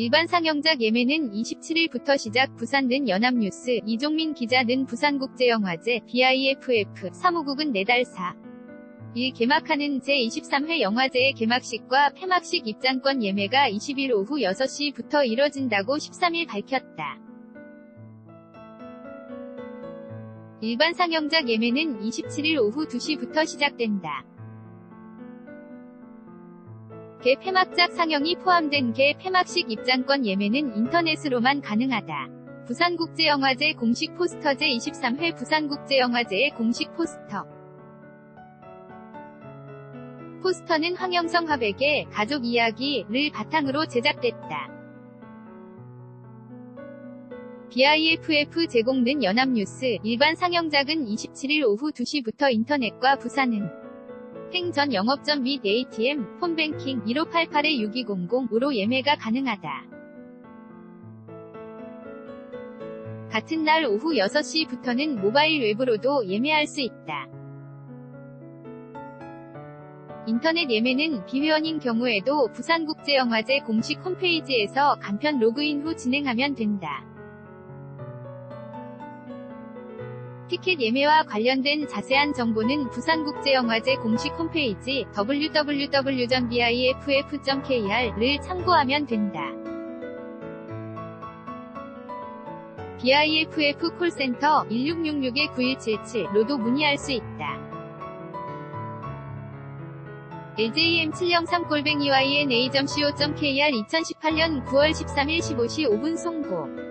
일반 상영작 예매는 27일부터 시작 부산는 연합뉴스 이종민 기자는 부산국제영화제 BIFF 사무국은 내달사 1 개막하는 제23회 영화제의 개막식과 폐막식 입장권 예매가 20일 오후 6시부터 이뤄진다고 13일 밝혔다. 일반 상영작 예매는 27일 오후 2시부터 시작된다. 개 폐막작 상영이 포함된 개 폐막식 입장권 예매는 인터넷으로만 가능하다. 부산국제영화제 공식 포스터 제 23회 부산국제영화제의 공식 포스터 포스터는 황영성 화백의 가족 이야기를 바탕으로 제작됐다. BIFF 제공된 연합뉴스 일반 상영작은 27일 오후 2시부터 인터넷과 부산은 행전 영업점 및 ATM, 폰뱅킹 1588-6200으로 예매가 가능하다. 같은 날 오후 6시부터는 모바일 웹으로도 예매할 수 있다. 인터넷 예매는 비회원인 경우에도 부산국제영화제 공식 홈페이지에서 간편 로그인 후 진행하면 된다. 티켓 예매와 관련된 자세한 정보는 부산국제영화제 공식 홈페이지 www.biff.kr을 참고하면 된다. BIFF 콜센터 1666-9177로도 문의할 수 있다. LJM 703골뱅이 YNA.co.kr 2018년 9월 13일 15시 5분 송고